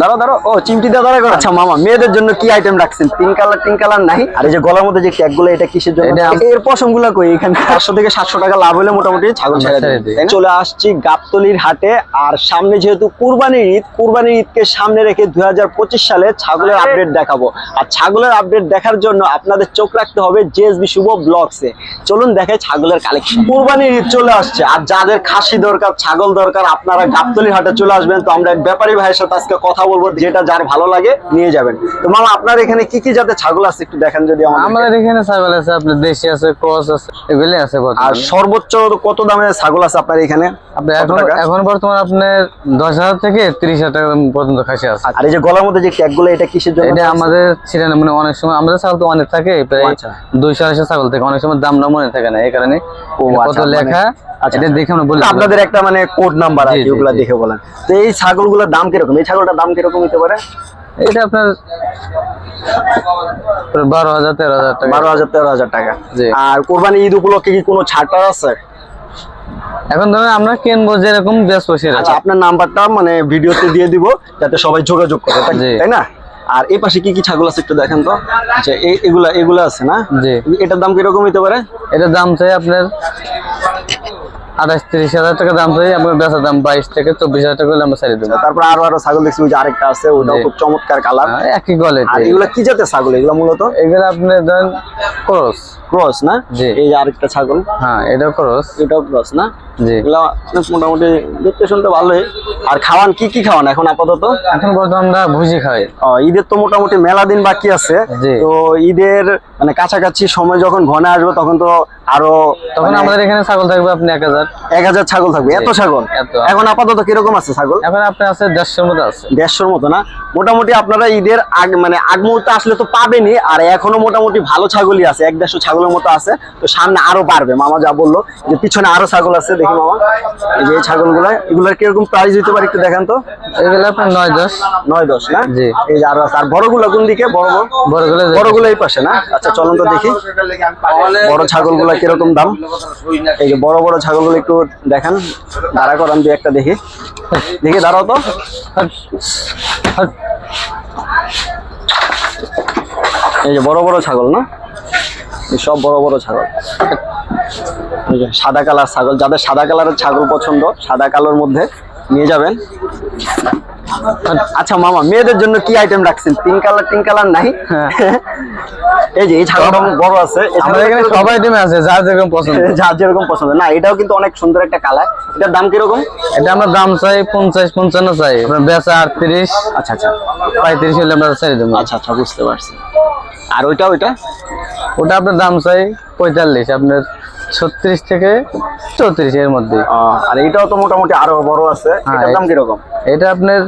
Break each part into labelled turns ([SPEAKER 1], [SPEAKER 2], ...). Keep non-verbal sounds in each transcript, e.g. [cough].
[SPEAKER 1] দাঁড়ো দাঁড়ো ও চিমটি দিয়ে দাঁড়া করো আচ্ছা মামা মেয়েদের জন্য কি আইটেম রাখছেন? পিঙ্ক কালার পিঙ্ক কালার নাই? আর এই যে গলার মধ্যে যে ট্যাগগুলো এটা কিসের জন্য? এর পশমগুলা কই? এখানে পাঁচশো থেকে সাতশো টাকা লাভ হলে মোটামুটি ছাগল ছেড়ে? চলে আসছি গাবতলির হাটে। আর সামনে যেহেতু কুরবানির ঈদ কুরবানির ঈদকে সামনে রেখে দুই সালে ছাগলের আপডেট দেখাবো। আর ছাগলের আপডেট দেখার জন্য আপনাদের চোখ রাখতে হবে জেএসবি শুভ ব্লগসে চলুন দেখে ছাগলের কালেকশন কুরবানির ঈদ চলে আসছে। আর যাদের খাসি দরকার ছাগল দরকার আপনারা গাবতলি হাটে চলে আসবেন। তো আমরা এক ব্যাপারী ভাইয়ের সাথে আজকে কথা বলব যেটা যার ভালো লাগে নিয়ে যাবেন। তো মামা আপনার এখানে কি কি জাতের ছাগল আছে একটু দেখেন যদি আমাদের
[SPEAKER 2] এখানে ছাগল আছে আপনার দেশি আছে ক্রস আছে এগুলি আছে
[SPEAKER 1] আর সর্বোচ্চ কত দামের ছাগল আছে আপনার এখানে?
[SPEAKER 2] এখন এখন বর্তমান আপনার দশ হাজার থেকে তিরিশ হাজার টাকা পর্যন্ত খাসি আছে।
[SPEAKER 1] আর এই যে গলার মধ্যে যে ট্যাগগুলো এটা কিসের জন্য
[SPEAKER 2] এটা আমাদের ছিল না মানে অনেক সময় আমাদের ছাগল তো অনেক থাকে প্রায়
[SPEAKER 1] আচ্ছা।
[SPEAKER 2] দুইশো আড়াইশো ছাগল থেকে অনেক সময় দাম না মনে থাকে না এই কারণে এটা
[SPEAKER 1] আচ্ছা,
[SPEAKER 2] কত
[SPEAKER 1] মানে-
[SPEAKER 2] লেখা এটা দেখে আমরা বলি
[SPEAKER 1] আপনাদের একটা মানে কোড নাম্বার আছে ওগুলা দেখে বলেন। তো এই ছাগলগুলোর দাম কীরকম? এই ছাগলটার দাম কীরকম হতে পারে?
[SPEAKER 2] এটা আপনার বারো হাজার তেরো হাজার টাকা।
[SPEAKER 1] বারো হাজার তেরো হাজার টাকা। আর কোরবানি ঈদ উপলক্ষে কি কোনো ছাড় আছে?
[SPEAKER 2] এখন ধরেন আমরা কিনবো যেরকম বেশ বসে
[SPEAKER 1] আচ্ছা আপনার নাম্বারটা মানে ভিডিওতে দিয়ে দিব যাতে সবাই যোগাযোগ করে তাই- না? আর এই পাশে কি কি ছাগল আছে একটু দেখেন তো। আচ্ছা এগুলা এগুলা আছে না?
[SPEAKER 2] জি।
[SPEAKER 1] এটার দাম কীরকম হতে পারে?
[SPEAKER 2] এটার দাম চাই আপনার আঠাশ তিরিশ হাজার টাকা দাম পাই আপনার বেচার দাম বাইশ থেকে চব্বিশ হাজার টাকা হলে আমরা ছেড়ে দেবো।
[SPEAKER 1] তারপর আরও আরও ছাগল দেখছি ওই যে আরেকটা আছে ওটাও খুব চমৎকার কালার।
[SPEAKER 2] হ্যাঁ, একই কোয়ালিটি
[SPEAKER 1] এগুলো এগুলা কি জাতের ছাগল এগুলা মূলত?
[SPEAKER 2] এগুলো আপনি ধরেন ক্রস।
[SPEAKER 1] ক্রস না। এই যে আরেকটা ছাগল।
[SPEAKER 2] হ্যাঁ এটাও ক্রস।
[SPEAKER 1] এটাও ক্রস না? এগুলা মোটামুটি দেখতে শুনতে ভালোই। আর খাওয়ান কি কি খাওয়ান এখন আপাতত?
[SPEAKER 2] এখন আমরা ভুজি খাই।
[SPEAKER 1] ঈদের তো মোটামুটি মেলা দিন বাকি আছে। তো ঈদের মানে কাছাকাছি সময় যখন ঘনে আসবে তখন তো আরও
[SPEAKER 2] তখন আমাদের এখানে ছাগল থাকবে আপনি এক হাজার।
[SPEAKER 1] এক হাজার ছাগল থাকবে। এত ছাগল? এখন আপাতত কীরকম আছে ছাগল?
[SPEAKER 2] এখন আপনি আছে দেড়শোর মতো আছে।
[SPEAKER 1] দেড়শোর মতো না? মোটামুটি আপনারা ঈদের আগ মানে আগ মুহূর্তে আসলে তো পাবেনই আর এখনও মোটামুটি ভালো ছাগলই আছে। এক দেড়শো ছাগলের মতো আছে। তো সামনে আরও বাড়বে। মামা যা বলল যে পিছনে আরও ছাগল আছে দেখি মামা এই যে ছাগলগুলা এগুলার কীরকম প্রাইস দিতে পারে একটু দেখান তো?
[SPEAKER 2] এগুলো আপনার নয় দশ।
[SPEAKER 1] নয় দশ না?
[SPEAKER 2] জি।
[SPEAKER 1] এই যে আরও আর বড়গুলো কোন দিকে? বড় বড়?
[SPEAKER 2] বড়গুলো
[SPEAKER 1] বড়গুলো এই পাশে না? আচ্ছা চলুন তো দেখি। বড় ছাগলগুলো কীরকম দাম? এই যে বড় বড় ছাগলগুলো একটু দেখান। দাঁড়া করান দুই একটা দেখি। দেখি দাঁড়াও তো। এই যে বড় বড় ছাগল না? সব বড় বড় ছাগল। সাদা কালার ছাগল। যাদের সাদা কালারের ছাগল পছন্দ সাদা কালোর মধ্যে নিয়ে যাবেন। আচ্ছা মামা মেয়েদের জন্য কি আইটেম রাখছেন? পিঙ্ক কালার পিঙ্ক কালার নাই? এই যে এই ছাগলটা বড় আছে। এই
[SPEAKER 2] আমাদের এখানে
[SPEAKER 1] ছাগলটা
[SPEAKER 2] সবাই টিমে আছে যার যেরকম পছন্দ। [laughs]
[SPEAKER 1] যার যেরকম পছন্দ। না এটাও কিন্তু অনেক সুন্দর একটা কালার এটার দাম কীরকম?
[SPEAKER 2] এটা আমরা দাম চাই পঞ্চাশ পঞ্চান্ন চাই। আপনার বেচা আটত্রিশ
[SPEAKER 1] আচ্ছা আচ্ছা।
[SPEAKER 2] পঁয়ত্রিশ হলে আমরা ছেড়ে দেবো।
[SPEAKER 1] আচ্ছা আচ্ছা বুঝতে পারছি। আর ওইটা ওইটা?
[SPEAKER 2] ওটা আপনার দাম চাই পঁয়তাল্লিশ আপনার ছত্রিশ থেকে চৌত্রিশ এর মধ্যে।
[SPEAKER 1] আর এটাও তো মোটামুটি আরও বড় আছে।
[SPEAKER 2] হ্যাঁ,
[SPEAKER 1] এটার দাম কীরকম?
[SPEAKER 2] এটা আপনার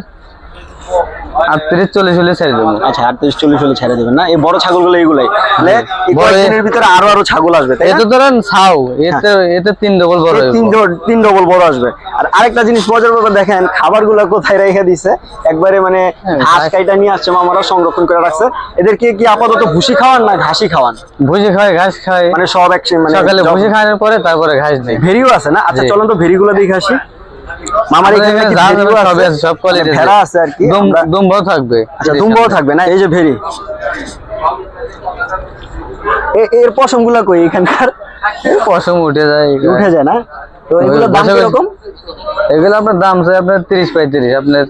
[SPEAKER 2] আটত্রিশ চল্লিশ হলে ছেড়ে দেবো।
[SPEAKER 1] আচ্ছা আটত্রিশ চল্লিশ হলে ছেড়ে দেবেন না? এই বড় ছাগলগুলো এইগুলাই। এই কয়েকদিনের ভিতরে আরও আরও ছাগল আসবে তাই?
[SPEAKER 2] এতে ধরেন ছাও এতে এতে তিন ডবল বড়
[SPEAKER 1] তিন ডবল তিন ডবল বড় আসবে। আর আরেকটা জিনিস মজার ব্যাপার দেখেন খাবারগুলো কোথায় রেখে দিছে? একবারে মানে
[SPEAKER 2] হ্যাঁ,
[SPEAKER 1] ঘাস
[SPEAKER 2] ঘাস-
[SPEAKER 1] কাইটা নিয়ে আসছে মামারা সংরক্ষণ করে রাখছে। এদেরকে কি আপাতত ভুসি খাওয়ান না ঘাসি খাওয়ান?
[SPEAKER 2] ভুসি খায় ঘাস খায়
[SPEAKER 1] মানে সব এক মানে
[SPEAKER 2] সকালে ভুজি খাওয়ানোর পরে তারপরে ঘাস নেই।
[SPEAKER 1] ভেরিও আছে না? আচ্ছা। চলুন তো ভেরিগুলো দেখে আসি মামার এখানে
[SPEAKER 2] এখানে যা
[SPEAKER 1] ভেরিও
[SPEAKER 2] সবই আছে, সব কোয়ালিটি
[SPEAKER 1] ভেড়া আছে আর কি আমরা-
[SPEAKER 2] দুম্বাও থাকবে।
[SPEAKER 1] আচ্ছা দুম্বাও থাকবে না এই যে ভেরি এর পশমগুলা কই এখানকার?
[SPEAKER 2] পশম উঠে যায়
[SPEAKER 1] উঠে যায় না? তো এগুলোর দাম
[SPEAKER 2] বসে বসে-
[SPEAKER 1] কীরকম?
[SPEAKER 2] এগুলো আপনার দাম চাই আপনার তিরিশ পঁয়ত্রিশ আপনার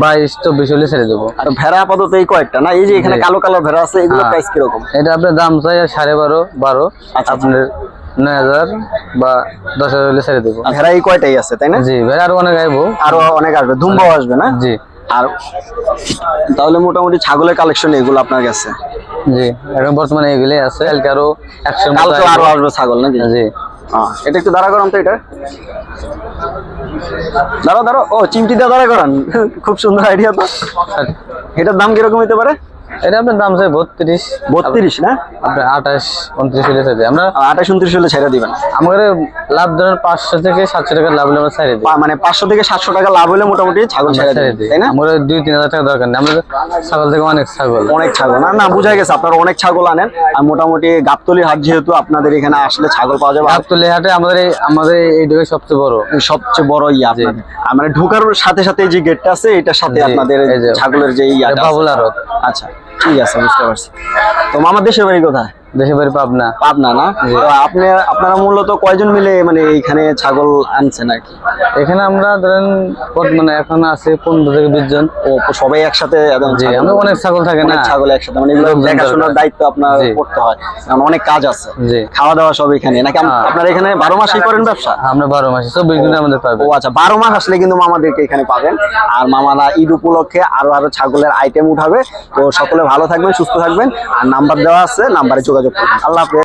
[SPEAKER 2] বাইশ চব্বিশ হলে ছেড়ে দেবো।
[SPEAKER 1] আর ভেড়া আপাতত এই কয়েকটা না? এই যে এখানে কালো কালো ভেড়া আছে এগুলো
[SPEAKER 2] হ্যাঁ।
[SPEAKER 1] প্রাইস কীরকম?
[SPEAKER 2] এটা আপনার দাম চাই সাড়ে বারো বারো।
[SPEAKER 1] আচ্ছা।
[SPEAKER 2] আপনার নয় হাজার বা দশ হাজার হলে ছেড়ে দেবো।
[SPEAKER 1] ভেড়া এই কয়টাই আছে তাই না?
[SPEAKER 2] জি ভাই আরও অনেক আইবো।
[SPEAKER 1] আরও অনেক আসবে দুম্বাও আসবে না?
[SPEAKER 2] জি।
[SPEAKER 1] আর তাহলে মোটামুটি ছাগলের কালেকশন এগুলো আপনার কাছে?
[SPEAKER 2] জি এখন বর্তমানে আছে। কালকে আরও একশো
[SPEAKER 1] কালকে আরও আসবে ছাগল নাকি?
[SPEAKER 2] জি।
[SPEAKER 1] এটা একটু দাঁড়া করান তো এটা। দাঁড়ো দাঁড়ো ও চিমটি দিয়ে দাঁড়া করান। [laughs] খুব সুন্দর আইডিয়া তো। এটার দাম কীরকম হতে পারে?
[SPEAKER 2] এটা আপনার দাম চাই বত্রিশ।
[SPEAKER 1] বত্রিশ না?
[SPEAKER 2] আপনার আঠাশ উনত্রিশ হলে চাই আমরা
[SPEAKER 1] আঠাশ উনত্রিশ হলে ছেড়ে দিবেন।
[SPEAKER 2] আমাদের লাভ ধরেন পাঁচশো থেকে সাতশো টাকা লাভ হলে আমরা ছাড়ে দিই।
[SPEAKER 1] মানে পাঁচশো থেকে সাতশো টাকা লাভ হলে মোটামুটি ছাগল ছেড়ে
[SPEAKER 2] ছেড়ে দিই।
[SPEAKER 1] তাই না?
[SPEAKER 2] আমরা দুই তিন হাজার টাকা দরকার নেই। আমরা ছাগল থেকে অনেক ছাগল।
[SPEAKER 1] অনেক ছাগল। না না বুঝা গেছে আপনারা অনেক ছাগল আনেন। আর মোটামুটি গাবতলি হাট যেহেতু আপনাদের এখানে আসলে ছাগল পাওয়া যাবে।
[SPEAKER 2] গাবতলি হাটে আমাদের এই আমাদের এই ঢুকে সবচেয়ে বড়।
[SPEAKER 1] সবচেয়ে বড় ইয়ে মানে ঢোকার সাথে সাথে যে গেটটা আছে এটার সাথে আপনাদের ছাগলের যে।
[SPEAKER 2] বাবুল
[SPEAKER 1] আচ্ছা। ঠিক আছে বুঝতে পারছি। তো মামার দেশের বাড়ি কোথায়?
[SPEAKER 2] দেশে বাড়ি পাবনা।
[SPEAKER 1] পাবনা না? তো আপনি আপনারা মূলত কয়জন মিলে মানে এইখানে ছাগল আনছেন আর কি?
[SPEAKER 2] এখানে আমরা ধরেন মানে এখন আছে পনেরো থেকে বিশ জন।
[SPEAKER 1] ও সবাই একসাথে
[SPEAKER 2] জি আমরা অনেক ছাগল থাকে না?
[SPEAKER 1] ছাগল একসাথে মানে দেখাশোনার দায়িত্ব আপনার করতে হয়। কারণ অনেক কাজ আছে।
[SPEAKER 2] জি।
[SPEAKER 1] খাওয়া দাওয়া সব এখানে। নাকি
[SPEAKER 2] হ্যাঁ।
[SPEAKER 1] আপনারা এখানে বারো মাসই করেন ব্যবসা?
[SPEAKER 2] আমরা বারো মাসে চব্বিশ আমাদের
[SPEAKER 1] ও আচ্ছা বারো মাস আসলে কিন্তু মামাদেরকে এখানে পাবেন। আর মামারা ঈদ উপলক্ষে আরও আরও ছাগলের আইটেম উঠাবে। তো সকলে ভালো থাকবেন সুস্থ থাকবেন। আর নাম্বার দেওয়া আছে নাম্বারে যোগাযোগ করবেন আল্লাহ হাফেজ